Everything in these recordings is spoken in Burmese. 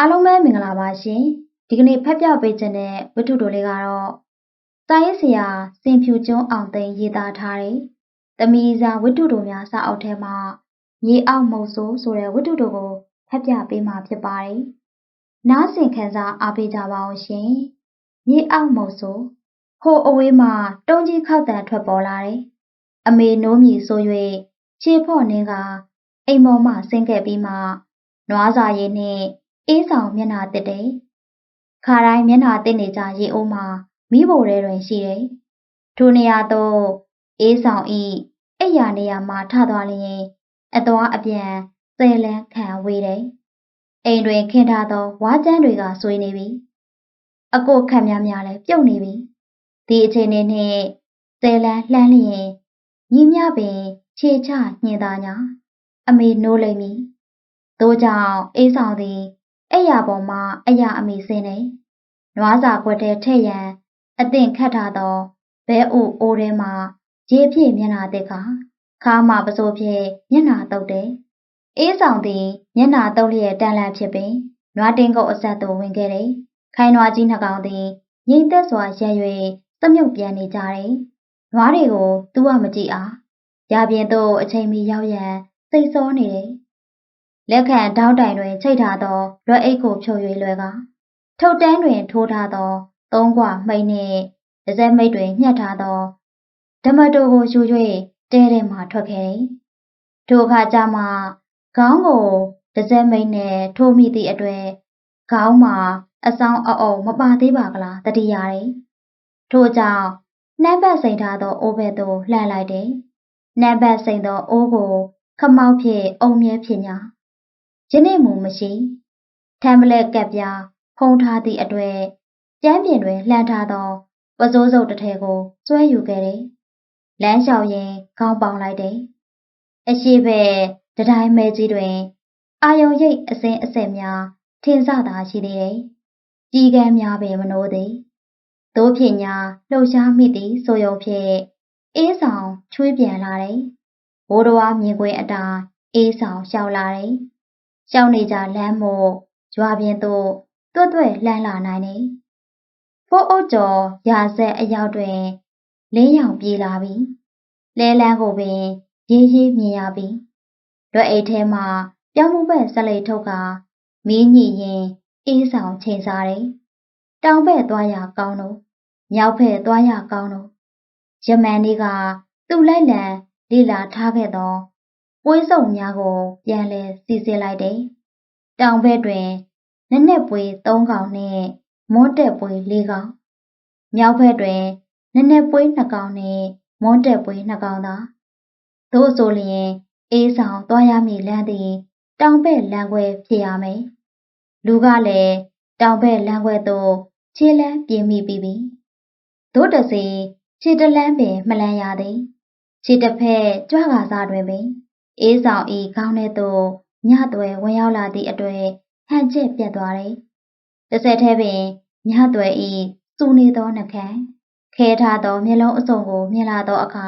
အားလုံးပဲမင်္ဂလာပါရှင်ဒီကနေ့ဖတ်ပြပေးခြင်းတဲ့ဝတ္ထုတိုလေးကတော့စာရေးဆရာစင်ဖြူကျွန်းအောင်သိန်းရေးသားထားတဲ့တမီးစာဝတ္ထုတိုများစာအုပ်ထဲမှာမြေအောက်မုတ်ဆိုးဆိုတဲ့ဝတ္ထုတိုကိုဖတ်ပြပေးမှာဖြစ်ပါတယ်နားဆင်ခံစားအားပေးကြပါအောင်ရှင်မြေအောက်မုတ်ဆိုးဟိုအဝေးမှာတုံးကြီးခောက်တန်ထွက်ပေါ်လာတယ်အမေနိုးမြည်ဆို၍ခြေဖော့နှင်းကအိမ်မော်မှဆင်းခဲ့ပြီးမှနွားစာရည်နှင့် အေးဆောင်မျက်နှာတစ်တယ်။ခါတိုင်းမျက်နှာတစ်နေကြရေအိုးမှာမိဘတွေတွင်ရှိတယ်။ထိုနေရာသို့အေးဆောင်ဤအိယာနေရာမှာထသွားလျင်အသွားအပြန်ဆဲလန်းခံဝေးတယ်။အိမ်တွင်ခင်းထားသောဝါးကျန်းတွေကဆွေးနေပြီ။အကိုခန့်များများလည်းပြုတ်နေပြီ။ဒီအချိန်နဲ့နှင့်ဆဲလန်းလှမ်းလျင်ညီမြပင်ခြေချညင်သာညာအမေနိုးလိမ့်မည်။သို့ကြောင့်အေးဆောင်သည် အဲ့ရပေါ်မှာအရာအမိစင်းနေနွားစာကွက်ထဲထည့်ရန်အသင့်ခတ်ထားသောဘဲအိုအိုးထဲမှာရေဖြည့်မျက်နာတက်ခါခါမှပစိုးဖြင့်မျက်နာတုပ်တယ်အေးဆောင်သည်မျက်နာတုပ်လျက်တန်လန့်ဖြစ်ပင်နွားတင်းကုတ်အဆက်သို့ဝင်ခဲ့တယ်ခိုင်နွားကြီးနှကောင်သည်ငိမ့်သက်စွာရက်၍သမြုပ်ပြန်နေကြတယ်နွားတွေကိုသူကမကြည့်အားရပြင်သို့အချိန်မီရောက်ရန်စိတ်ဆောနေတယ် လက်ခံတောင်းတိုင်တွင်ချိတ်ထားသောလွယ်အိတ်ကိုဖြုတ်၍လွယ်ကထုတ်တန်းတွင်ထိုးထားသောသုံးခွမိတ်နှင့်ဒဇက်မိတ်တွင်ညှက်ထားသောဓမ္မတိုကိုယူ၍တဲထဲမှထွက်ခဲ့သည်ထိုအခါကျမှခေါင်းကိုဒဇက်မိတ်နှင့်ထိုးမိသည့်အတွက်ခေါင်းမှာအဆောင်အအုံမပါသေးပါကလားတတိရတယ်ထို့ကြောင့်နှမ်းပတ်စိန်ထားသောအိုးဘက်သို့လှမ်းလိုက်တယ်နှမ်းပတ်စိန်သောအိုးကိုခမောက်ဖြင့်အုံမြဲဖြစ်ညာ ယနေ့မူမရှိထမ်းပလက်ကပ်ပြားဖုံးထားသည့်အတွေ့ကျမ်းပြင်တွင်လှမ်းထားသောပစိုးစုပ်တစ်ထည်ကိုစွဲယူခဲ့တယ်။လမ်းလျှောက်ရင်ခေါင်းပေါင်လိုက်တယ်။အရှိဘက်တတိုင်းမဲကြီးတွင် အာယုံရိပ်အစင်းအဆက်များထင်စသာရှိသေးတယ်။ကြီးကမ်းများပင်မနိုးသည်။သို့ဖြစ်ညာလှုပ်ရှားမိသည်ဆိုရုံဖြင့်အေးဆောင်ချွေးပြန်လာတယ်။ဘိုးတော်မြင်ကွင်းအတာအေးဆောင်လျှောက်လာတယ်။ ရှောင်းနေကြလမ်းမို့ရွာပြင်သို့တွတ်တွဲ့လှမ်းလာနိုင်နေဖိုးအုပ်ကျော်ရာဆက်အရောက်တွင်လင်းရောင်ပြေးလာပြီလဲလန်းကိုပင်ရေးရေးမြင်ရပြီလွယ်အိတ်ထဲမှာပြောင်းမှုပဲဆက်လိတ်ထုတ်ကမီးညိရင်အေးဆောင်ချိန်စားတယ်တောင်ဘက်သွားရကောင်းတော့မြောက်ဘက်သွားရကောင်းတော့ယမန်လေးကသူ့လိုက်လံလေလာထားခဲ့သော ပွေးစုံများကိုပြန်လဲစီစစ်လိုက်တယ်။တောင်ဘက်တွင်နက်နက်ပွေး၃ကောင်နှင့်မွန်းတက်ပွေး၄ကောင်မြောက်ဘက်တွင်နက်နက်ပွေး၂ကောင်နှင့်မွန်းတက်ပွေး၂ကောင်သာသို့ဆိုလျင်အေးဆောင်သွားရမည်လမ်းသည်တောင်ဘက်လမ်းခွဲဖြစ်ရမယ်။လူကလည်းတောင်ဘက်လမ်းခွဲသို့ခြေလမ်းပြင်မိပြီးပြီ။သို့တစေခြေတလန်းပင်မလန်းရသည်။ခြေတစ်ဖက်ကြွကားစားတွင်ပင် အေးဆောင်ဤခေါင်းထဲသို့ညသွဲဝင်ရောက်လာသည့်အတွေ့ဟန်ချက်ပြတ်သွားတယ်။တစ်ဆက်တည်းပင်ညသွဲဤစူနေသောနှခမ်းခဲထားသောမျက်လုံးအစုံကိုမြင်လာသောအခါ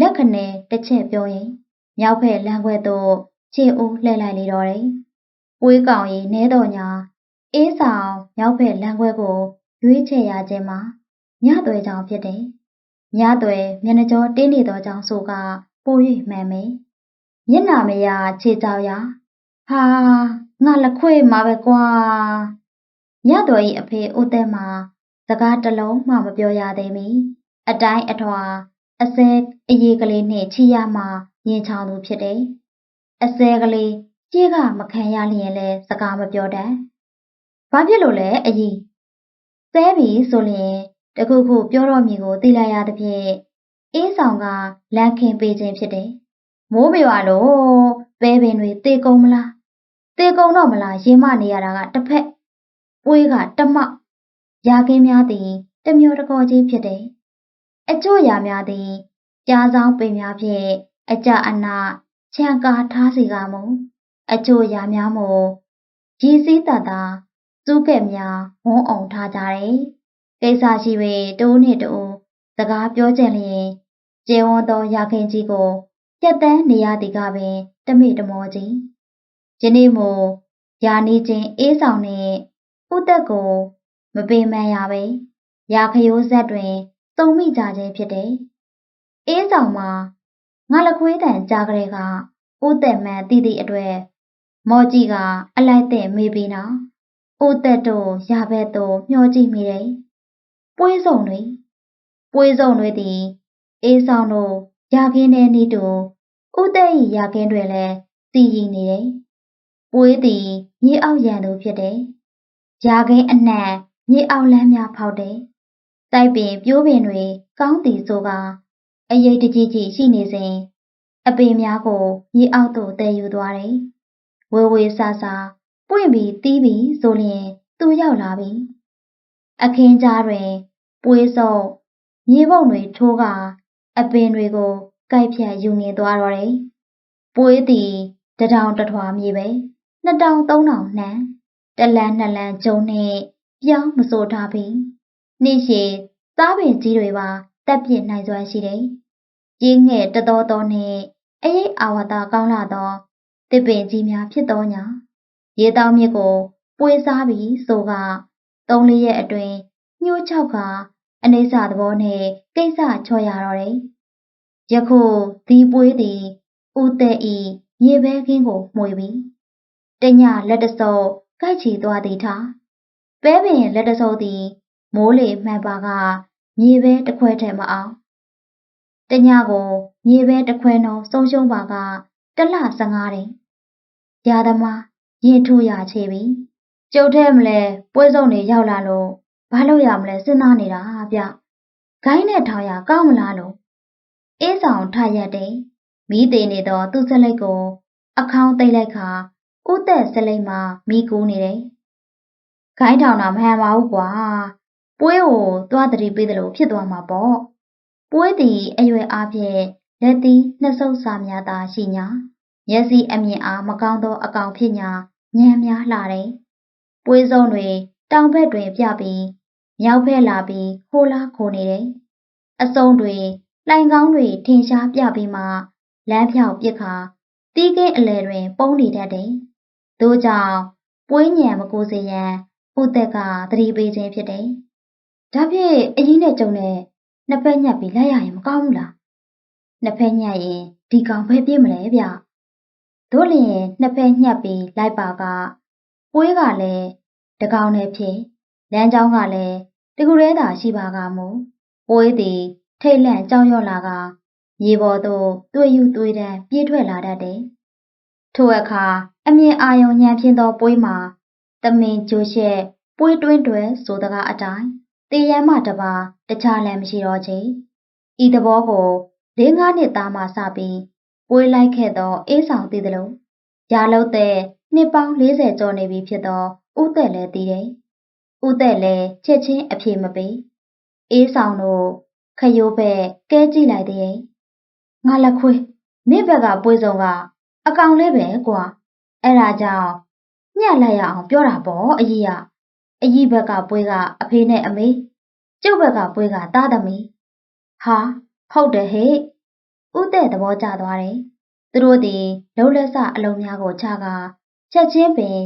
လက်ခနဲတစ်ချက်ပြောရင်မြောက်ဖက်လမ်းခွဲသို့ခြေဦးလှည့်လိုက်လေတော့တယ်။ပွေးကောင်ရီနဲတော်ညာအေးဆောင်မြောက်ဖက်လမ်းခွဲကိုရွေးချယ်ရခြင်းမှာညသွဲကြောင်ဖြစ်တယ်။ညသွဲမျက်နှာကျောတင်းနေသောကြောင့်ဆိုကပို၍မှန်မယ်။ မျက်နာမရခြေကြောက်ရဟာငါလက်ခွေမှာပဲကွာညတော်ဤအဖေဦးသက်မှာစကားတလုံးမှမပြောရသေးမီအတိုင်းအထွာအစဲအရေးကလေးနှင့်ချီရမှရင်ချောင်းသူဖြစ်တယ်အစဲကလေးကြီးကမခံရလျင်လဲစကားမပြောတတ်ဘာဖြစ်လို့လဲအကြီးစဲပြီဆိုလျင်တခုခုပြောတော့မည်ကိုသိလိုက်ရသဖြင့်အေးဆောင်ကလမ်းခင်ပေးခြင်းဖြစ်တယ် မိုးမေပါလို့ပဲပင်တွေတေကုန်မလားတေကုန်တော့မလားရင်မနေရတာကတစ်ဖက်ပွေးကတမောက်ရာခင်းများသည်တမျိုးတကောကြီးဖြစ်တယ်အချို့ရာများသည်ကြားဆောင်ပင်များဖြင့်အကြအနာချန်ကာထားစီကမူအချို့ရာများမို့ရည်စည်းတတာစူးကက်များဝန်းအောင်ထားကြတယ်ကိစ္စရှိပေတိုးနှင့်တိုးစကားပြောကြလျင်ကျေဝန်းသောရာခင်ကြီးကို ပြတ်တန်းနေရသည်ကပင်တမိတမောကြီးယနေ့မို့ရာနေချင်းအေးဆောင်နှင့်ဥသက်ကိုမပင်မန်ရပဲရာခရိုးဆက်တွင်တုံမိကြခြင်းဖြစ်တယ်။အေးဆောင်မှာငါလခွေးတန်ကြားကလေးကဥသက်မှန်တည်သည့်အတွက်မော်ကြီးကအလိုက်တဲ့မေးပြီးနောက်ဥသက်တို့ရဘက်သို့မျှောကြည့်မိတယ်။ပွေးစုံတွေပွေးစုံတွေသည်အေးဆောင်တို့ ရခင်းတဲ့နေ့တူဥသက်၏ရခင်းတွေလည်းစီရင်နေတယ်။ပွေးသည်မြေအောက်ရန်သူဖြစ်တယ်။ရာခင်းအနှံ့မြေအောက်လမ်းများဖောက်တယ်။တိုက်ပင်ပြိုးပင်တွေကောင်းသည်ဆိုကအရေးတကြီးကြီးရှိနေစဉ်အပင်များကိုမြေအောက်သို့တည်ယူသွားတယ်။ဝေဝေဆာဆာပွင့်ပြီးတီးပြီးဆိုလျင်သူရောက်လာပြီ။အခင်းကြားတွင် ပွေးစုပ်မြေပုံတွေထိုးက အပင်တွေကိုကိုက်ဖြတ်ယူငင်သွားတော့တယ်။ပွေးသည်တထောင်တထွာမြေပဲနှစ်တောင်သုံးတောင်နှံတလန်းနှစ်လန်းကျုံနှင့်ပြောင်းမစိုးထားပြီနေ့ရှည်သားပင်ကြီးတွေပါတက်ပြစ်နိုင်စွမ်းရှိတယ်ကြီးငယ်တတော်တော်နှင့်အရေးအာဝါဒကောင်းလာသောတစ်ပင်ကြီးများဖြစ်သောညာရေတောင်မြစ်ကိုပွေစားပြီးဆိုကသုံးလေးရက်အတွင်းညှိုးချောက်က အနိစ္စသဘောနှင့်ကိစ္စချော်ရတော့တယ်ယခုဒီပွေးသည်ဦးတဲ့ဤမြေဘဲခင်းကိုမှွေပြီးတညလက်တစောကိုက်ချီသွားသည်ထားပဲပင်လက်တစောသည်မိုးလေမှန်ပါကမြေဘဲတစ်ခွဲထဲမအောင်တညကိုမြေဘဲတစ်ခွဲနှုံဆုံးရှုံးပါကတလ15တဲ့ရာသမားရင်ထူရချေပြီကျုပ်ထဲမလဲပွဲစုံတွေရောက်လာလို့ ဘာလို့ရမလဲစဉ်းစားနေတာဗျဂိုင်းနဲ့ထောင်ရကောင်းမလားလို့အေးဆောင်ထရက်တယ်မိသေးနေသောသူ့စလိတ်ကိုအခေါင်းသိမ့်လိုက်ခါဥသက်စလိတ်မှာမိကူးနေတယ်။ခိုင်းထောင်တာမဟန်ပါဘူးကွာ။ပွဲကိုသွားတတိပေးတယ်လို့ဖြစ်သွားမှာပေါ့။ပွဲသည်အရွယ်အားဖြင့်လက်သည်နှစ်ဆုပ်စာများသာရှိညာမျက်စိအမြင်အားမကောင်းသောအကောင်ဖြစ်ညာညံများလာတယ်။ပွဲစုံတွေတောင်ဘက်တွင်ပြပြီး မြောက်ဘက်လာပြီးခိုးလားခိုးနေတယ်။အစုံတွေလှိုင်ကောင်းတွေထင်ရှားပြပြီးမှလမ်းဖြောက်ပစ်ခါတီးကင်းအလဲတွင် ပုံနေတတ်တယ်။သို့ကြောင့်ပွေးညံမကိုစေရန်ဥသက်ကသတိပေးခြင်းဖြစ်တယ်။ဒါဖြင့်အရင်နဲ့ကြုံတဲ့နှစ်ဖက်ညက်ပြီးလိုက်ရရင်မကောင်းဘူးလား။နှစ်ဖက်ညက်ရင်ဒီကောင်ဖဲပြေးမလဲဗျ။တို့လျင်နှစ်ဖက်ညက်ပြီးလိုက်ပါကပွေးကလည်းတကောင်နဲ့ဖြစ်လမ်းကြောင်းကလည်း တကူရဲသာရှိပါကမူပွေးသည်ထိတ်လန့်ကြောက်ရွံ့လာကမြေပေါ်သို့တွေ့ယူတွေ့တန်းပြေးထွက်လာတတ်တယ်။ထိုအခါအမြင်အာရုံညံဖြင်းသောပွေးမှာတမင်ကျိုးရှက်ပွေးတွင်းတွဲဆိုတကားအတိုင်းတေရန်မှတပါတခြားလည်းမရှိတော့ချေ။ဤသဘောကို၄၅နှစ်သားမှစပြီးပွေးလိုက်ခဲ့သောအေးဆောင်သိသလိုရာလုံးတဲ့နှစ်ပေါင်း40ကျော်နေပြီဖြစ်သောဥသက်လည်းသိတယ်။ ဥသက်လည်းချက်ချင်းအပြေမပေး။အေးဆောင်တို့ခရိုးဘက်ကဲကြည့်လိုက်သေးရဲ့ငါလက်ခွေးမင်းဘက်ကပွေးစုံကအကောင်လေးပဲကွာအဲ့ဒါကြောင့်ညှက်လိုက်ရအောင်ပြောတာပေါ့အကြီးကအကြီးဘက်ကပွေးကအဖေနဲ့အမေကျုပ်ဘက်ကပွေးကသားသမီးဟာဟုတ်တယ်ဟဲ့ဥတဲ့သဘောကျသွားတယ်သူတို့ဒီလှုပ်လက်စအလုံးများကိုချကချက်ချင်းပင်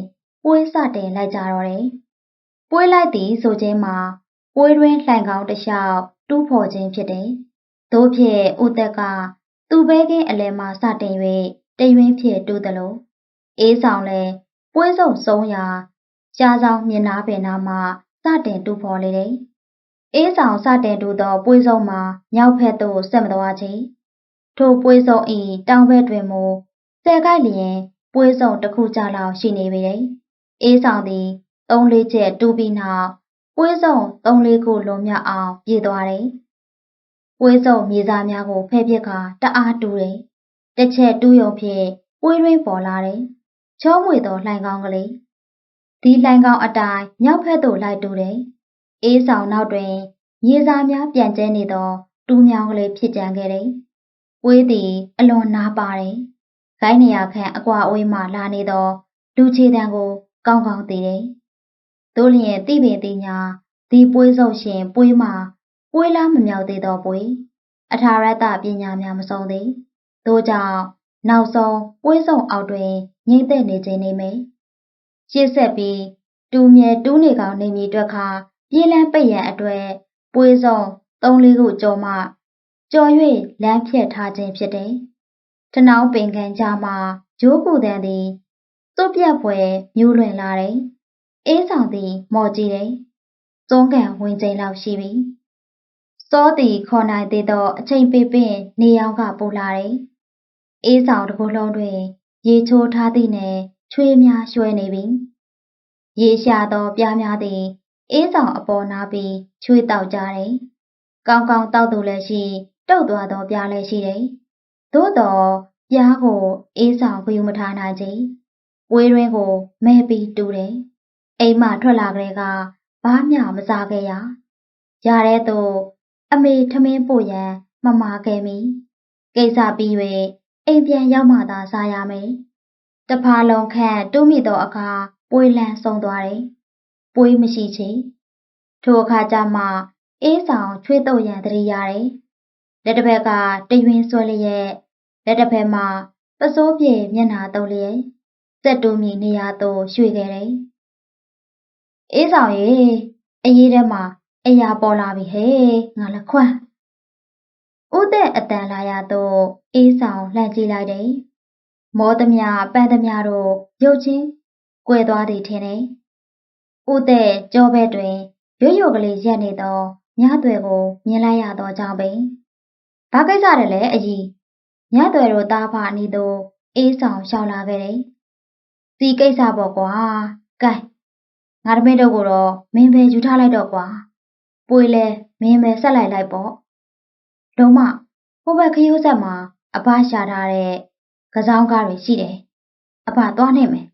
ပွေးစတင်လိုက်ကြတော့တယ် ပွေးလိုက်သည်ဆိုခြင်းမှာပွေးတွင်လှိုင်ကောင်းတစ်လျှောက်တူးဖော်ခြင်းဖြစ်တယ်။သို့ဖြစ်ဥသက်ကသူ့ဘဲကင်းအလဲမှစတင်၍တရွင်းဖြစ်တူးသလိုအေးဆောင်လဲပွဲစုံဆုံးရာရှားဆောင်မြင်နာပင်နာမှစတင်တူးဖော်လေတယ်။အေးဆောင်စတင်တူသောပွဲစုံမှာမြောက်ဖက်သို့ဆက်မသွားချေ။ထိုပွဲစုံဤတောင်ဘက်တွင်မူဆယ်ကိုက်လျင်ပွဲစုံတစ်ခုကြလောက်ရှိနေပေတယ်။အေးဆောင်သည် သုံးလေးချက်တူးပြီးနောက်ပွဲစုံသုံးလေးခုလုံးမြောက်အောင်ပြေးသွားတယ်။ပွဲစုံမြေသားများကိုဖဲ့ပြစ်ခါတအားတူးတယ်။တစ်ချက်တူးယုံဖြင့်ပွဲရင်းပေါ်လာတယ်။ချောမွေသောလှိုင်ကောင်းကလေး။ဒီလှိုင်ကောင်းအတိုင်းမြောက်ဖက်သို့လိုက်တူးတယ်။အေးဆောင်နောက်တွင်ရေစာများပြန်ကျဲနေသောတူးမြောင်းကလေးဖြစ်ကြံခဲ့တယ်။ပွဲသည်အလွန်နားပါတယ်။ဂိုင်းနေရခန့်အကွာအဝေးမှလာနေသောလူချေတံကိုကောင်းကောင်းသိတယ်။ သို့လျင်တိပင်တိညာဒီပွေးစုံရှင်ပွေးမှာပွေးလားမမြောက်သေးသောပွေးအထာရတပညာများမဆုံးသေးသို့ကြောင့်နောက်ဆုံးပွေးစုံအောက်တွင်ငိမ့်သက်နေခြင်းနေမယ်ရှေ့ဆက်ပြီးတူမြဲတူးနေကောင်နေမီအတွက်ခါပြေးလန်းပိတ်ရန်အတွက်ပွေးစုံ၃လေးခုကြော်မှကြော်၍လမ်းဖြတ်ထားခြင်းဖြစ်တယ်။တနောင်းပင်ကန်ကြမှာဂျိုးပူတန်သည်စွပြက်ပွဲမြူးလွင်လာတယ်။ အေးဆောင်သည်မော်ကြည့်တယ်။သွန်းကန်ဝင်ချိန်လောက်ရှိပြီ။စောသည်ခေါ်နိုင်သေးသောအချိန်ပေးပင်နေရောင်ကပို့လာတယ်။အေးဆောင်တစ်ခုလုံးတွင် ရေချိုးထားသည့်နှင့်ချွေးများရွှဲနေပြီ။ရေရှာသောပြားများသည်အေးဆောင်အပေါ်နာပြီးချွေးတောက်ကြတယ်။ကောင်းကောင်းတောက်သူလည်းရှိတုတ်သွားသောပြားလည်းရှိတယ်။သို့တော့ပြားကိုအေးဆောင်ဂယူမထားနိုင်ချေ။ဝေးရင်းကိုမဲပြီးတူးတယ်။ အိမ်မှထွက်လာကလေးကဘာမျှမစားခဲ့ရ။ရတဲ့သူအမေထမင်းပို့ရန်မမာခဲ့မီ။ကိစ္စပြီး၍အိမ်ပြန်ရောက်မှသာစားရမယ်။တဖာလုံးခန့်တူးမိသောအခါပွေလန်းဆုံးသွားတယ်။ပွေးမရှိချေ။ထိုအခါကျမှအေးဆောင်ချွေးတုပ်ရန်တရိရတယ်။လက်တစ်ဖက်ကတရွင်ဆွဲလျက်လက်တစ်ဖက်မှာပစိုးပြေမျက်နာတုံးလျက်စက်တူမီနေရာသို့ရွှေ့ခဲ့တယ်။ အေးဆောင်ရေအရေးထဲမှာအရာပေါ်လာပြီဟဲ့ငါလက်ခွန်းဦးတဲ့အတန်လာရတော့အေးဆောင်လှမ်းကြည့်လိုက်တယ်။မောသမျှပန်းသမျှတို့ရုပ်ချင်းကွယ်သွားသည်ထင်တယ်။ဦးတဲ့ကြောဘက်တွင်ရွရွကလေးရက်နေသောညသွယ်ကိုမြင်လိုက်ရသောကြောင့်ပင်ဘာကိစ္စတလဲအကြီးညသွယ်တို့သားဖအနီးသို့အေးဆောင်ရှောက်လာခဲ့တယ်။စီကိစ္စပေါ့ကွာ။ကဲ ငါတမင်းတို့ကိုတော့မင်းပဲယူထားလိုက်တော့ကွာ။ပွေလဲမင်းပဲဆက်လိုက်လိုက်ပေါ့။လုံးမဟိုဘက်ခရိုးဆက်မှာအဘရှာထားတဲ့ကစားကားတွေရှိတယ်။အဘသွားနေမယ်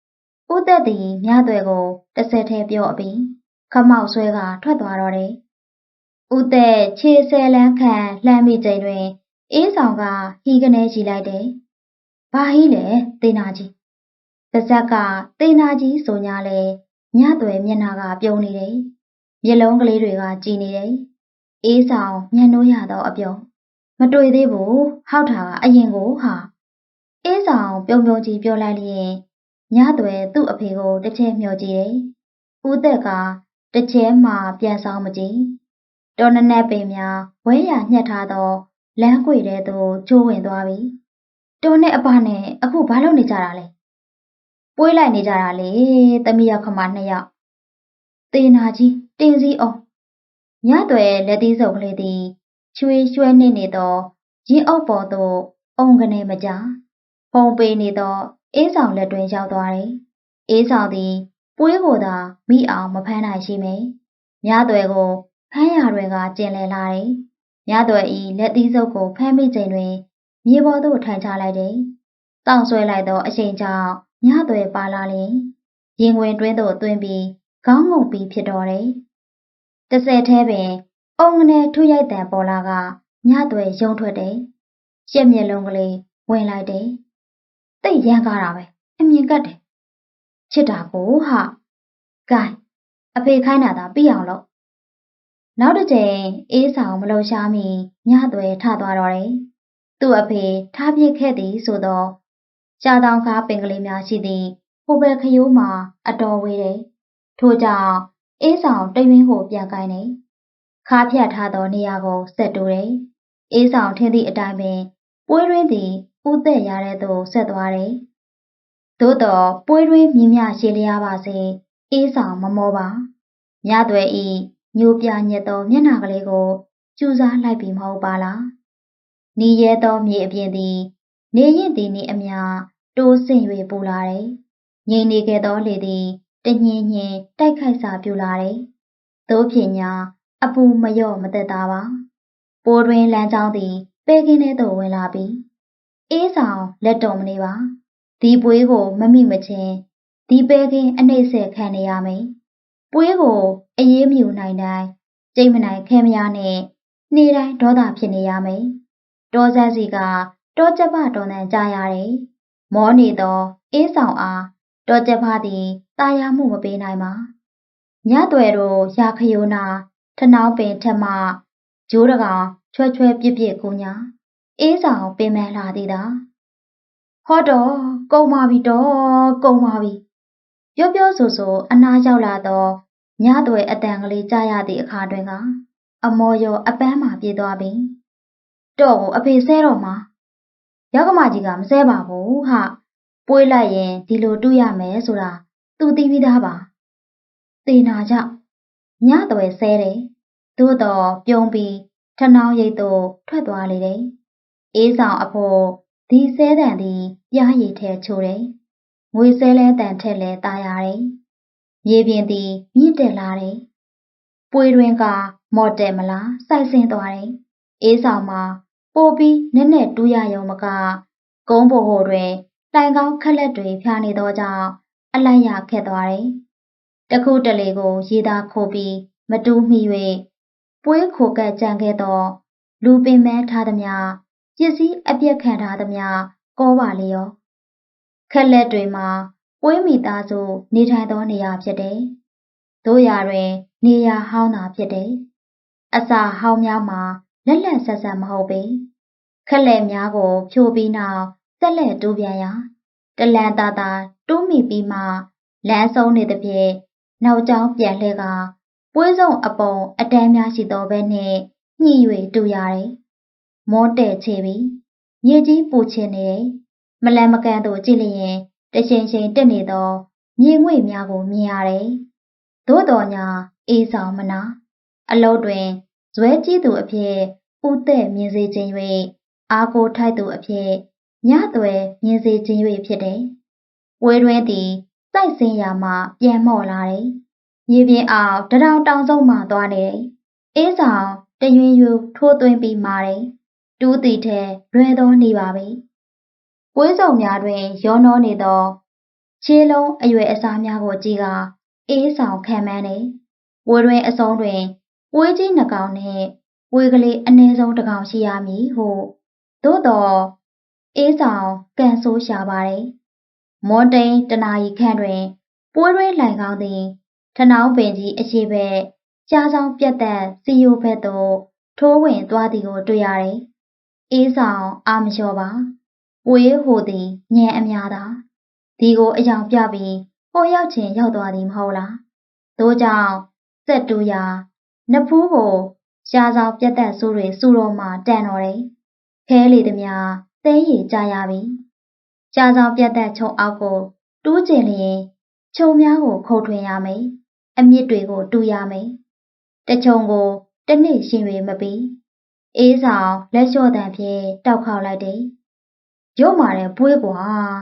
။ဦးသက်သည်မြသွယ်ကိုတစ်ဆက်ထဲပြောအပြီးခမောက်ဆွဲကထွက်သွားတော့တယ်။ဦးသက်ခြေဆဲလန်းခံလှမ်းမိချိန်တွင်အေးဆောင်ကဟီကနေကြည့်လိုက်တယ်။ဘာဟီလဲတေနာကြီး။ပါဇက်ကတေနာကြီးဆိုညာလေ ညသွယ်မျက်နှာကပြုံးနေတယ်။မျက်လုံးကလေးတွေကကြည်နေတယ်။အေးဆောင်ညံ့နိုးရသောအပြုံးမတွေ့သေးဘူးဟောက်တာကအရင်ကိုဟာအေးဆောင်ပြုံပြုံကြီးပြောလိုက်လျင်ညသွယ်သူ့အဖေကိုတစ်ချက်မျှော်ကြည့်တယ်။ဦးသက်ကတစ်ချက်မှပြန်ဆောင်မကြည့်။တော်နနက်ပင်များဝဲရညှက်ထားသောလမ်းကွေထဲသို့ချိုးဝင်သွားပြီ။တော်နဲ့အဖနဲ့အခုဘာလုပ်နေကြတာလဲ။ ပွေးလိုက်နေကြတာလေသမီးရောက်ခမနှစ်ယောက်။တေနာကြီးတင်းစည်းအောင်ညသွယ်လက်သီးစုပ်ကလေးသည်ချွေးရွှဲနေနေသောရင်အုပ်ပေါ်သို့အုံကနေမကြဖုံပေးနေသောအေးဆောင်လက်တွင်ရောက်သွားတယ်။အေးဆောင်သည်ပွေးကိုသာမိအောင်မဖမ်းနိုင်ရှိမေ။မြသွယ်ကိုဖမ်းရတွင်ကကျင်လည်လာတယ်။မြသွယ်ဤလက်သီးစုပ်ကိုဖမ်းမိချိန်တွင်မြေပေါ်သို့ထိုင်ချလိုက်တယ်။တောင့်ဆွဲလိုက်သောအချိန်ကြောင့် မြသွယ်ပါလာလျင်ရင်ဝင်တွင်းသို့သွင်းပြီးခေါင်းငုံပြီးဖြစ်တော်တယ်။တစ်ဆက်သေးပင်အုံငနဲ့ထုရိုက်တံပေါ်လာကညသွဲရုံထွက်တယ်။ရှက်မျက်လုံးကလေးဝင်လိုက်တယ်။တိတ်ရမ်းကားတာပဲအမြင်ကတ်တယ်။ချစ်တာကိုဟာ။ဂိုင်းအဖေခိုင်းတာသာပြီးအောင်လုပ်။နောက်တစ်ချိန်အေးဆောင်မလုံရှားမီညသွဲထသွားတော့တယ်။သူ့အဖေထားပြစ်ခဲ့သည်ဆိုတော့ ရှားတောင်ကားပင်ကလေးများရှိသည့်ဟိုဘက်ခရိုးမှာအတော်ဝေးတယ်။ထို့ကြောင့်အေးဆောင်တရွင်းကိုပြန်ကိုင်းတယ်ခါဖြတ်ထားသောနေရာကိုဆက်တိုးတယ်။အေးဆောင်ထင်းသည့်အတိုင်းပင်ပွေးရင်းသည်ဥသက်ရတဲ့သို့ဆက်သွားတယ်။သို့တော့ပွေးရင်းမြင်းမြရှည်လျားပါစေအေးဆောင်မမောပါ။ညသွဲဤညိုပြညက်သောမျက်နှာကလေးကိုကျူစားလိုက်ပြီးမဟုတ်ပါလား။နီရဲသောမြေအပြင်သည် နေရင်သည်နေအမြ တိုးဆင့်၍ပူလာတယ်။ငြိမ်နေခဲ့သောလေသည်တညင်ညင်တိုက်ခိုက်စာပြူလာတယ်။သို့ဖြစ်ညာအပူမလျော့မသက်သာပါပိုးတွင်လမ်းကြောင်းသည်ပဲကင်းထဲသို့ဝင်လာပြီးအေးဆောင်လက်တော်မနေပါဒီပွေးကိုမမိမချင်းဒီပဲကင်းအနှိမ့်ဆက်ခံနေရမယ်ပွေးကိုအေးမြူနိုင်တိုင်းကျိတ်မနိုင်ခဲမရနဲ့နေ့တိုင်းဒေါသဖြစ်နေရမယ်တောဆက်စီကတောချက်ပတော်တန်ကြရတယ် မောနေသောအေးဆောင်အားတောချက်ဖသည်တာယာမှုမပေးနိုင်ပါညသွဲတို့ရာခယိုနာထနှောင်းပင်ထက်မှဂျိုးတကောင်ချွဲချွဲပြစ်ပြစ်ကိုညာအေးဆောင်ပင်မလာသေးတာဟောတော့ကုံပါပြီတော့ကုံပါပြီပြောပြောဆိုဆိုအနားရောက်လာတော့ညသွဲအတန်ကလေးကြားရသည့်အခါတွင်က အမော်ရောအပန်းမှပြေးသွားပြီတော့ကိုအဖေဆဲတော့မှာ ရောက်ကမကြီးကမဆဲပါဘူးဟာပွေးလိုက်ရင်ဒီလိုတူးရမယ်ဆိုတာသူသိပြီးသားပါသေနာကြောင့်ညသွဲဆဲတယ်သို့တော့ပြုံးပြီးထနှောင်းရိတ်သို့ထွက်သွားလေတယ်အေးဆောင်အဖို့ဒီဆဲတန်သည်ပြားရည်ထဲချိုးတယ်ငွေဆဲလဲတန်ထက်လဲตายရတယ်မြေပြင်သည်မြင့်တက်လာတယ်ပွေတွင်ကမော်တယ်မလားစိုက်ဆင်းသွားတယ်အေးဆောင်မှာ ပိုပြီးနက်နက်တူးရရုံမက ကုန်းဘိုဟိုတွင်တိုင်ကောင်းခက်လက်တွေဖြာနေသောကြောင့်အလိုက်ရခက်သွားတယ်။တခုတလေကိုရေသာခိုပြီးမတူးမိ၍ပွေးခိုကက်ကြံခဲ့သော လူပင်မဲထားသည်များပစ္စည်းအပြက်ခံထားသည်များကောပါလေရောခက်လက်တွေမှာပွေးမိသားစုနေထိုင်သောနေရာဖြစ်တယ်။တို့ရာတွင် နေရာဟောင်းတာဖြစ်တယ်။အစာဟောင်းများမှာ လက်လက်ဆက်ဆက်မဟုတ်ပေခက်လက်များကို ဖြိုပြီးနောက်ဆက်လက်တိုးပြန်ရာတလန်တာတာတိုးမိပြီးမှလမ်းဆုံးနေသဖြင့်နောက်ကျောင်းပြန်လှည့်ကပွဲဆုံးအပုံအတန်းများရှိသောဘဲနှင့်ညှိ၍တူရတယ်။မောတဲ့ချေပြီးမြေကြီးပူချင်နေတယ်။မလန်မကန်သို့ကြည့်လျင်တချိန်ချိန်တက်နေသောမြေငွေများကိုမြင်ရတယ်။သို့တော်ညာအေးဆောင်မနာအလုံးတွင် ဇွဲကြီးသူအဖြစ်ဦးသက်မြင်စေခြင်း၍အာကိုထိုက်သူအဖြစ်ညသွဲမြင်စေခြင်း၍ဖြစ်တယ်။ဝေတွင်းသည်စိုက်စင်းရာမှပြန်မော့လာတယ်။မြေပြင်အောင်တရောင်တောင်ဆုံးမှသွားနေတယ်။အေးဆောင်တရွင်ယူထိုးသွင်းပြီးမာတယ်။တူးတီထဲလွယ်သောနေပါပြီ။ပွဲစုံများတွင်ရောနှောနေသောခြေလုံးအရွယ်အစားများကိုကြည့်ကအေးဆောင်ခံမှန်းနေ။ဝေတွင်အစုံတွင် ဝေးကြီးနှကောင်နှင့်ဝေကလေးအနည်းဆုံးတစ်ကောင်ရှိရမည်ဟုသို့တော့အေးဆောင်ကန်ဆိုးရှာပါတယ်။မော်တိန်တနာရီခန့်တွင်ပွဲတွဲလှိုင်ကောင်းသည်ထနောင်းပင်ကြီးအရှိဘက်ကြားဆောင်ပြတ်သက်စီယိုဘက်သို့ထိုးဝင်သွားသည်ကိုတွေ့ရတယ်။အေးဆောင်အာမလျှော်ပါ။ဝေးဟိုသည်ညံအများသာဒီကိုအယောင်ပြပြီးဟိုရောက်ချင်းရောက်သွားသည်မဟုတ်လား။သို့ကြောင့်စက်တူရာ နဖူးကိုရှားဆောင်ပြတ်သက်ဆိုးတွေစူတော်မှတန်တော်တယ်။ခဲလေသည်များသဲရည်ကြရပြီ။ရှားဆောင်ပြတ်သက်ချုံအောက်ကိုတူးကျင်လျင်ခြုံများကိုခုတ်ထွင်ရမယ်။အမြစ်တွေကိုတူးရမယ်။တချုံကိုတနေ့ရှင်၍မပြီး။အေးဆောင်လက်လျှော့တံဖြင့်တောက်ခေါက်လိုက်တယ်။ရုပ်မာတဲ့ပွေးကွာ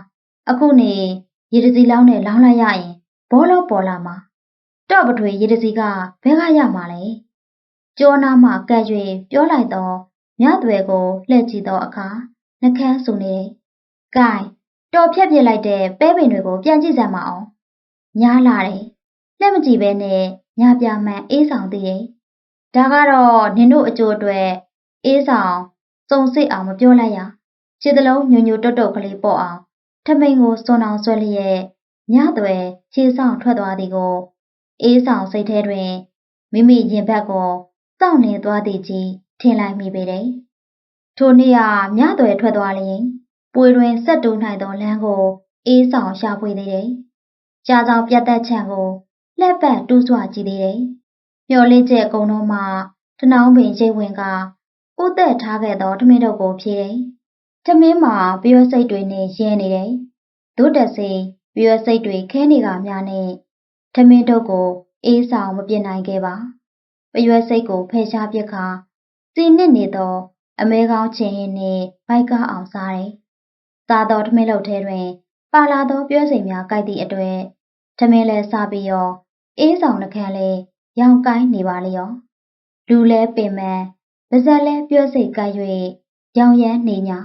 ။အခုနေရေတစီလောင်းနဲ့လောင်းလိုက်ရရင်ဘောလောပေါ်လာမှာ။ တော့ပထွေရေတစီကဘဲကရမှာလဲ။ကြောနာမှကပ်၍ပြောလိုက်တော့မြသွဲကိုလှည့်ကြည့်သောအခါနှကန်းဆူနေတယ်။ကဲတော်ဖြတ်ပြစ်လိုက်တဲ့ပဲပင်တွေကိုပြန်ကြည့်စမ်းမအောင်။ညားလာတယ်။လက်မကြည့်ပဲနဲ့ညာပြမှန်အေးဆောင်သေးတယ်။ဒါကတော့နင်တို့အကျိုးအတွက်အေးဆောင်စုံစစ်အောင်မပြောလိုက်ရ။ခြေသလုံးညွညွတုတ်တုတ်ကလေးပေါ့အောင်ထမိန်ကိုစွန်အောင်ဆွဲလျက်ညသွဲခြေဆောင်ထွက်သွားသည်ကို အေးဆောင်စိတ်ထဲတွင်မိမိရင်ဘက်ကိုစောင့်နေသွားသည်ကြီးထင်လိုက်မိပေတယ်။ထိုနေ့ကညသွဲထွက်သွားလျင်ပွေတွင်ဆက်တူးနိုင်သောလမ်းကိုအေးဆောင်ရှာဖွေသေးတယ်။ရှားဆောင်ပြတ်သက်ချံကိုလှက်ပတ်တူးဆွကြည့်သေးတယ်။မျော်လင့်ချက်ကုံတော့မှတနှောင်းပင်ရိတ်ဝင်ကဥသက်ထားခဲ့သောထမင်းတို့ကိုဖြေတယ်။ထမင်းမှာပြောစိတ်တွေနဲ့ရင်းနေတယ်။ဒုတက်စိပြောစိတ်တွေခဲနေကများနဲ့ ထမင်းတို့ကိုအေးဆောင်မပြစ်နိုင်ခဲ့ပါ။ပရွက်စိတ်ကိုဖယ်ရှားပစ်ခါစီနစ်နေသော အမဲကောင်းချင်းရင်နှင့်ဘိုက်ကားအောင်စားတယ်။စားသောထမင်းလုပ်ထဲတွင် ပါလာသောပြောစိမ်များကြိုက်သည့်အတွက်ထမင်းလဲစားပြီးရောအေးဆောင်နှခမ်းလဲရောင်ကိုင်းနေပါလေရောလူလဲပင်မန်ပါဇက်လဲပြောစိတ်ကြိုက်၍ရောင်ရမ်းနေညာ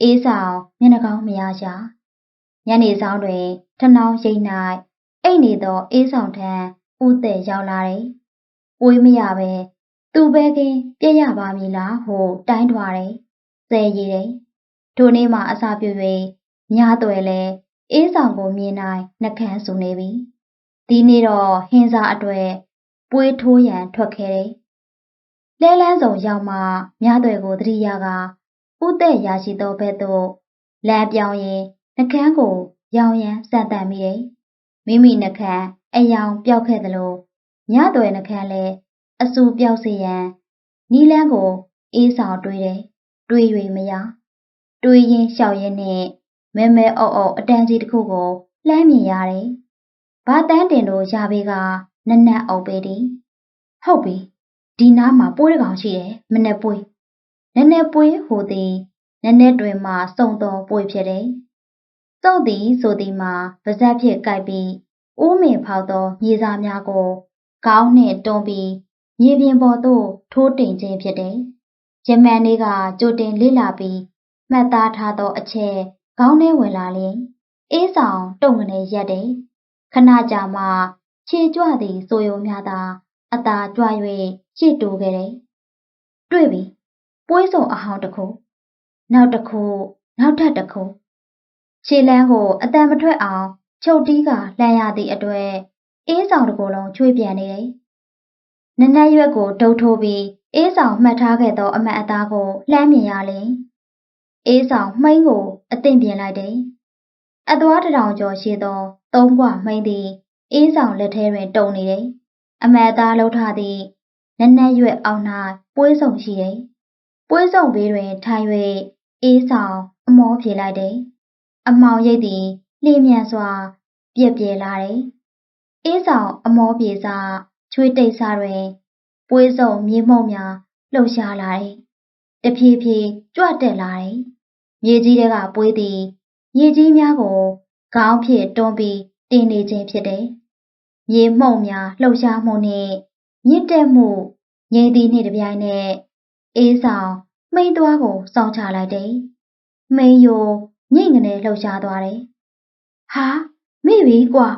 အေးဆောင်မျက်နှာကောင်းမရရှာညနေဆောင်တွင်ထနှောင်းရိတ်၌ အိတ်နေသောအေးဆောင်ထံဦးတဲ့ရောက်လာတယ်။ဝေးမရပဲသူပဲကင်းပြည့်ရပါမည်လားဟုတိုင်းထွာတယ်။ဆဲရည်တယ်။ထိုနေ့မှအစာပြု၍ညသွဲလဲအေးဆောင်ကိုမြင်နိုင်နှကန်းဆူနေပြီ။ဒီနေ့တော့ဟင်းစားအတွေ့ပွေးထိုးရန်ထွက်ခဲ့တယ်။လဲလန်းစုံရောက်မှမြသွဲကိုသတိရကဥသက်ရရှိသောဘက်သို့လမ်းပြောင်းရင်နှကန်းကိုရောင်ရမ်းစံတန်မိတယ်။ မိမိနှခမ်းအယောင်ပြောက်ခဲ့သလိုညသွယ်နှခမ်းလည်းအဆူပြောက်စေရန်နီလန်းကိုအေးဆောင်တွေးတယ်တွေး၍မရတွေးရင်လျှောက်ရင်းနဲ့မဲမဲအော့အော့အတန်းကြီးတစ်ခုကိုလှမ်းမြင်ရတယ်။ဘာတန်းတင်တို့ရာဘေးကနက်နက်အုပ်ပေသည်။ဟုတ်ပြီဒီနားမှာပိုးတကောင်ရှိတယ်မနဲ့ပွေး။နက်နက်ပွေးဟိုသည်နက်နက်တွင်မှစုံတော်ပွေးဖြစ်တယ်။ စုံသည်ဆိုသည်မှာပါဇက်ဖြစ်ကြိုက်ပြီးဦးမင်ဖောက်သောမြေစာများကိုခေါင်းနှင့်တွန်းပြီးမြေပြင်ပေါ်သို့ထိုးတင်ခြင်းဖြစ်တယ်။ဂျမန်လေးကကြိုတင်လေ့လာပြီးမှတ်သားထားသောအချက်ခေါင်းထဲဝင်လာလျင်အေးဆောင်တုံကနေရက်တယ်။ခဏကြာမှခြေကြွသည်ဆိုယုံများသာအသာကြွ၍ရှေ့တိုးခဲ့တယ်။တွေ့ပြီ။ပွဲစုံအဟောင်းတစ်ခုနောက်တစ်ခုနောက်ထပ်တစ်ခု ခြေလန်းကိုအတန်မထွက်အောင်ချုပ်တီးကလှမ်းရသည့်အတွက်အေးဆောင်တစ်ကိုယ်လုံးချွေးပြန်နေတယ်။နနက်ရွက်ကိုဒုတ်ထိုးပြီးအေးဆောင်မှတ်ထားခဲ့သောအမတ်အသားကိုလှမ်းမြင်ရလျင်အေးဆောင်မှိန်းကိုအသင့်ပြင်လိုက်တယ်။အသွားတထောင်ကျော်ရှိသောသုံးကွမှိန်းသည်အေးဆောင်လက်ထဲတွင်တုံနေတယ်။အမတ်အသားလှုပ်ထားသည့်နနက်ရွက်အောင်၌ပွေးစုံရှိတယ်။ပွေးစုံဘေးတွင်ထိုင်၍အေးဆောင်အမောဖြေလိုက်တယ်။ အမောင်ရိပ်သည်လျင်မြန်စွာ ပြက်ပြဲလာတယ်။အေးဆောင်အမောပြေစာချွေးတိတ်စာတွင်ပွေးစုံမြေမှုန့်များလှုပ်ရှားလာတယ်။တဖြည်းဖြည်းကြွတက်လာတယ်။မြေကြီးတွေကပွေးသည်မြေကြီးများကိုခေါင်းဖြင့်တွန်းပြီးတင်နေခြင်းဖြစ်တယ်။မြေမှုန့်များလှုပ်ရှားမှုနှင့်မြင့်တက်မှုငြိမ်သည်နှင့်တပြိုင်နက်အေးဆောင်မိန်သွားကိုစောင့်ချလိုက်တယ်။မိန်ယို ညိတ်ငနေလှုပ်ရှားသွားတယ်။ဟာမိပြီကွာ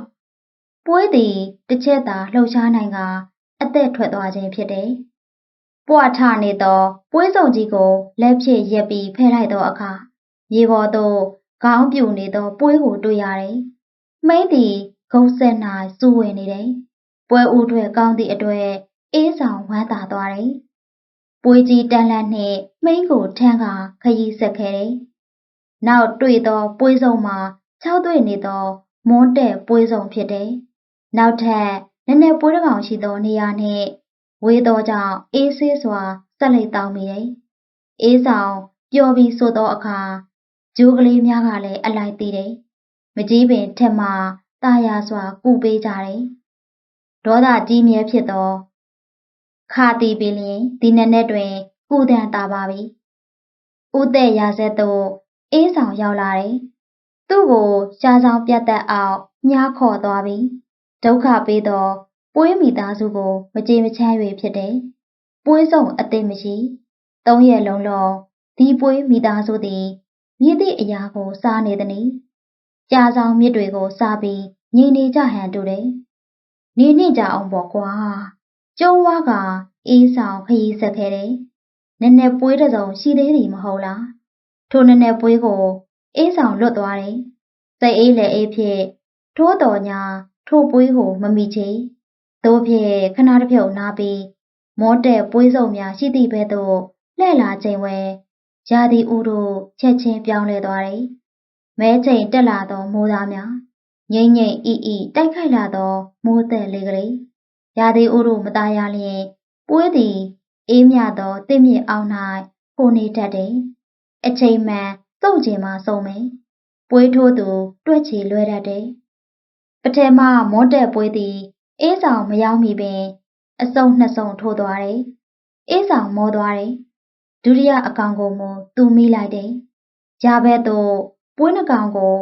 ပွဲသည်တစ်ချက်သာလှုပ်ရှားနိုင်ကအသက်ထွက်သွားခြင်းဖြစ်တယ်။ပွားထနေသောပွဲစုံကြီးကိုလက်ဖြင့်ရက်ပြီးဖဲလိုက်သောအခါရေပေါ်သို့ခေါင်းပြူနေသောပွဲကိုတွေ့ရတယ်။မိမ့်သည်ဂုံဆက်၌စူးဝင်နေတယ်။ပွဲဦးထွက်ကောင်းသည့်အတွက်အေးဆောင်ဝမ်းသာသွားတယ်။ပွဲကြီးတန်လန့်နှင့်မိမ့်ကိုထမ်းကခရီးဆက်ခဲ့တယ်။ နောက်တွေ့သောပွဲစုံမှာ၆တွေ့နေသောမွန်းတဲ့ပွဲစုံဖြစ်တယ်။နောက်ထပ်နည်းနည်းပွဲတစ်ကောင်ရှိသောနေရာနှင့်ဝေးသောကြောင့်အေးဆေးစွာဆက်လက်တောင်းမိတယ်။အေးဆောင်ပျော်ပြီးဆိုသောအခါဂျိုးကလေးများကလည်းအလိုက်သေးတယ်။မကြီးပင်ထက်မှတာယာစွာကူပေးကြတယ်။ဒေါသကြီးမြဲဖြစ်သောခါတီပင်လျင်ဒီနက်နဲ့တွင်ကုဒံတာပါပြီ။ဦးတဲ့ရာဆက်သို့ အေးဆောင်ရောက်လာတယ်။သူ့ကိုရှားဆောင်ပြတ်သက်အောင်ညားခေါ်သွားပြီ။ဒုက္ခပေးသောပွေးမိသားစုကိုမကြေမချမ်း၍ဖြစ်တယ်။ပွေးစုံအသိမရှိ။သုံးရက်လုံးလုံးဒီပွေးမိသားစုသည်မြည်သည့်အရာကိုစားနေသည်။ကြာဆောင်မြစ်တွေကိုစားပြီးငြိမ်နေကြဟန်တူတယ်။နေနေကြအောင်ပေါ့ကွာ။ကျုံဝါကအေးဆောင်ခရီးဆက်ခဲ့တယ်။နည်းနည်းပွေးတစ်စုံရှိသေးသည်မဟုတ်လား။ ထိုနည်းနည်းပွေးကိုအေးဆောင်လွတ်သွားတယ်။စိတ်အေးလည်းအေးဖြစ်ထိုးတော်ညာထိုပွေးကိုမမိချေ။သို့ဖြင့်ခဏတစ်ဖြုတ်နားပြီးမောတဲ့ပွေးစုံများရှိသည့်ဘက်သို့လှည့်လာချိန်ဝဲရာသီဥတုချက်ချင်းပြောင်းလဲသွားတယ်။မဲချိန်တက်လာသောမိုးသားများငိမ့်ငိမ့်အီအီတိုက်ခိုက်လာသောမိုးသက်လေးကလေးရာသီဥတုမသားရလျင်ပွေးသည်အေးမြသောတင့်မြင့်အောင်၌ပိုနေတတ်တယ်။ အချိန်မှန်စုံကျင်မှစုံမယ်။ပွေးထိုးသူတွက်ချီလွဲတတ်တယ်။ပထမမွန်းတက်ပွေးသည်အေးဆောင်မရောက်မီပင် အစုံနှစ်စုံထိုးသွားတယ်။အေးဆောင်မောသွားတယ်။ဒုတိယအကောင်ကိုမူသူမိလိုက်တယ်။ရာဘက်သို့ပွေးနှကောင်ကို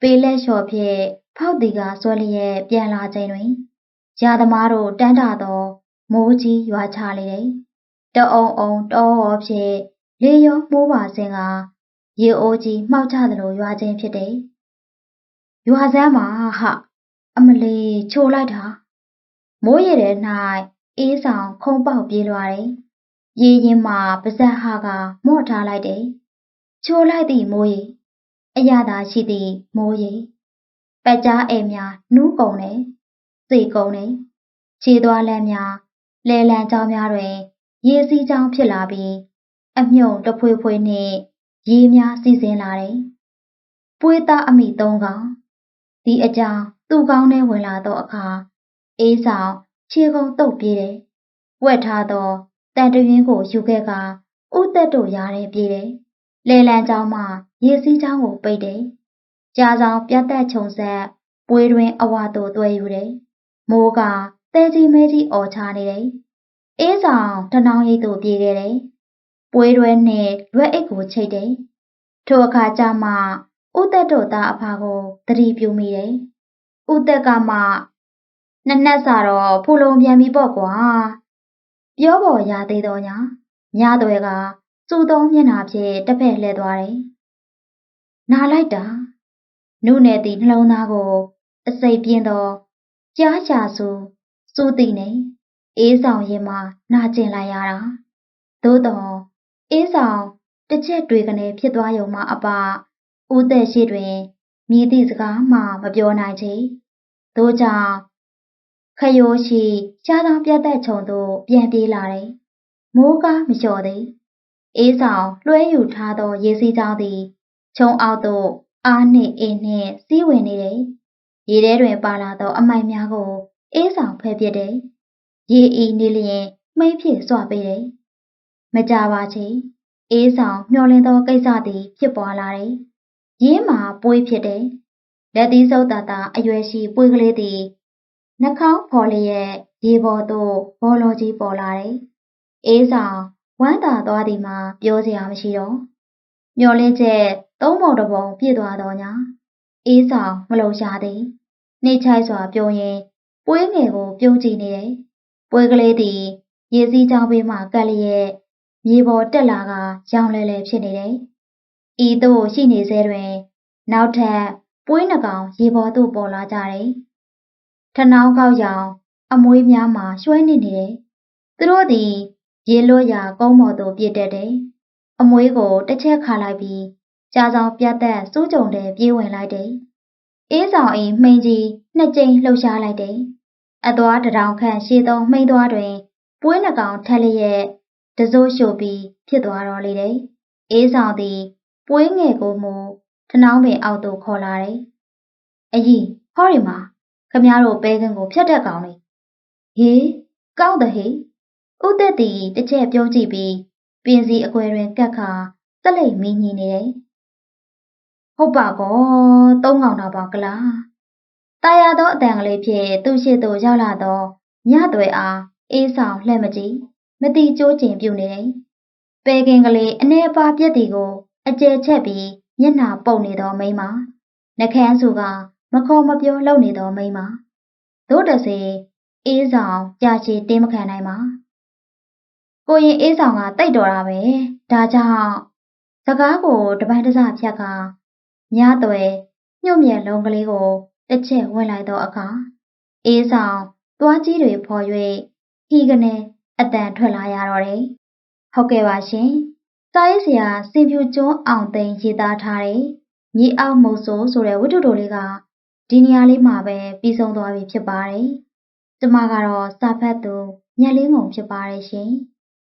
ပေးလက်လျှော်ဖြင့်ဖောက်တီကဆွဲလျက်ပြန်လာချိန်တွင်ရာသမားတို့တန်းတာသောမိုးကြီးရွာချလေတယ်။တအုံအုံတောဟောဖြင့် လေရောမိုးပါစင်ကရေအိုးကြီးမှောက်ချသလိုရွာခြင်းဖြစ်တယ်။ရွာစမ်းမှာဟအမလီချိုလိုက်တာမိုးရတဲ့၌အေးဆောင်ခုံပေါက်ပြေးလွားတယ်။ရေရင်မှာပါဇက်ဟာကမော့ထားလိုက်တယ်။ချိုလိုက်သည့်မိုးရီအရသာရှိသည့်မိုးရီပက်ကြားအိမ်များနူးကုန်တယ်။စေကုန်တယ်။ခြေသွားလမ်းများလဲလံကြောင်းများတွင် ရေစီးကြောင်းဖြစ်လာပြီး အမြုံတဖွေဖွေနှင့်ရေများစီးဆင်းလာတယ်။ပွေးသားအမိသုံးကောင်ဒီအကြောင်းသူ့ကောင်းထဲဝင်လာသောအခါအေးဆောင်ခြေကုံတုပ်ပြေးတယ်။ဝက်ထားသောတန်တရင်းကိုယူခဲ့ကဥသက်တို့ရားထဲပြေးတယ်။လေလံချောင်းမှရေစီးချောင်းကိုပိတ်တယ်။ကြားဆောင်ပြတ်သက်ခြုံဆက်ပွေးတွင်အဝါတို့သွဲယူတယ်။မိုးကတဲကြီးမဲကြီးအော်ချနေတယ်။အေးဆောင်တနောင်ရိပ်သို့ပြေးခဲ့တယ်။ ပွေးတွဲနှင့်ရွက်အိတ်ကိုချိတ်တယ်။ထိုအခါကျမှဥသက်တို့သားအဖကိုသတိပြုမိတယ်။ဥသက်ကမှနက်နက်စာတော့ဖူလုံပြန်ပြီပေါ့ကွာ။ပြောပေါ်ရသေးတော့ညာညသွဲကစူသောမျက်နှာဖြင့်တစ်ဖက်လှည့်သွားတယ်။နာလိုက်တာနုနယ်သည်နှလုံးသားကို အစိပ်ပြင်းသောကြားချဆူစူးသိနေအေးဆောင်ရင်မှနာကျင်လိုက်ရတာသို့တော့ အေးဆောင်တစ်ချက်တွေကနေဖြစ်သွားရုံမှအပဦးသက်ရှိတွင်မြည်သည့်စကားမှမပြောနိုင်ချေသို့ကြောင့်ခရိုးရှိရှားသောပြတ်သက်ခြုံသို့ပြန်ပြေးလာတယ်မိုးကားမလျှော်သည်အေးဆောင်လွှဲယူထားသောရေစီးကြောင်းသည်ခြုံအောက်သို့အားနှင့်အေးနှင့်စီးဝင်နေတယ်ရေထဲတွင်ပါလာသောအမိုက်များကိုအေးဆောင်ဖဲပြစ်တယ်ရေအီနေလျင်မိမ့်ဖြစ်စွပေးတယ် မကြပါချေအေးဆောင်မျောလင်းသောကိစ္စသည်ဖြစ်ပွားလာတယ်ရင်းမှာပွေးဖြစ်တယ်လက်သီးစုပ်တာတာအရွယ်ရှိပွေးကလေးသည်နှာခေါင်းဖော်လျက်ရေပေါ်သို့ဘောလောကြီးပေါ်လာတယ်အေးဆောင်ဝမ်းသာသွားသည်မှာပြောစရာမရှိတော့မျောလင်းချက်သုံးပုံတစ်ပုံပြည့်သွားတော့ညာအေးဆောင်မလုံရှားသည်နှိတ်ချိုက်စွာပြုံးရင်ပွေးငယ်ကိုပြုံးကြည့်နေတယ်ပွေးကလေးသည်ရေစည်းချောင်းဘေးမှကပ်လျက် မြေပေါ်တက်လာကရောင်လဲလဲဖြစ်နေတယ်ဤသို့ရှိနေစေတွင် နောက်ထပ်ပွေးနှကောင်ရေပေါ်သို့ပေါ်လာကြတယ်ထနောင်းကောက်ရောင် အမွေးများမှာရွှဲနေနေတယ်သူတို့သည်ရေလွတ်ရာကုန်းပေါ်သို့ပြစ်တက်တယ်အမွေးကိုတစ်ချက်ခါလိုက်ပြီးကြားဆောင်ပြတ်သက်စူးကြုံတဲ့ပြေးဝင်လိုက်တယ်။အေးဆောင်အိမ်မှိန်ကြီးနှစ်ကြိမ်လှုပ်ရှားလိုက်တယ်။အသွားတထောင်ခန့်ရှည်သောမှိန်သွားတွင်ပွေးနှကောင်ထက်လျက် တစိုးရှို့ပြီးဖြစ်သွားတော့လေတယ်။အေးဆောင်သည်ပွေးငယ်ကိုမူထနောင်းပင်အောက်သို့ခေါ်လာတယ်။အကြီးဟောဒီမှာခမည်းတော်ပဲကင်းကိုဖြတ်တက်ကောင်းလေ။ဟေးကောင်းတဲ့ဟေးဥသက်တီတစ်ချက်ပြုံးကြည့်ပြီးပင်စီအကွယ်တွင်ကက်ခါစက်လိတ်မင်းကြီးနေတယ်။ဟုတ်ပါကောသုံးကောင်တာပါကလား။တာယာသောအတန်ကလေးဖြင့်သူ့ရှိသို့ရောက်လာသောညသွဲအားအေးဆောင်လှဲ့မကြည့် မတိကျိုးကျင်ပြုနေတယ်။ပဲကင်ကလေးအနေပါပြက်တီကို အကျဲချက်ပြီးမျက်နှာပုတ်နေသောမိန်းမနှကန်းစုကမခေါ်မပြောလှုပ်နေသောမိန်းမတို့တစေအေးဆောင်ကြာရှည်တင်းမခံနိုင်ပါကိုရင်အေးဆောင်ကတိတ်တော်တာပဲဒါကြောင့်စကားကိုတပိုင်းတစဖြတ်ကမြားသွဲညှို့မြက်လုံးကလေးကိုတစ်ချက်ဝင်လိုက်တော့အခါအေးဆောင်သွားကြီးတွေဖော်၍ဟီကနေ အတန်ထွက်လာရတော့တယ်ဟုတ်ကဲ့ပါရှင်စာရေးဆရာစင်ဖြူကျွန်းအောင်သိန်းရေးသားထားတဲ့မြေအောက်မုတ်ဆိုးဆိုတဲ့ဝတ္ထုတိုလေးကဒီနေရာလေးမှာပဲပြီးဆုံးသွားပြီဖြစ်ပါတယ်ကျမကတော့စာဖတ်သူညက်လေးငုံဖြစ်ပါတယ်ရှင်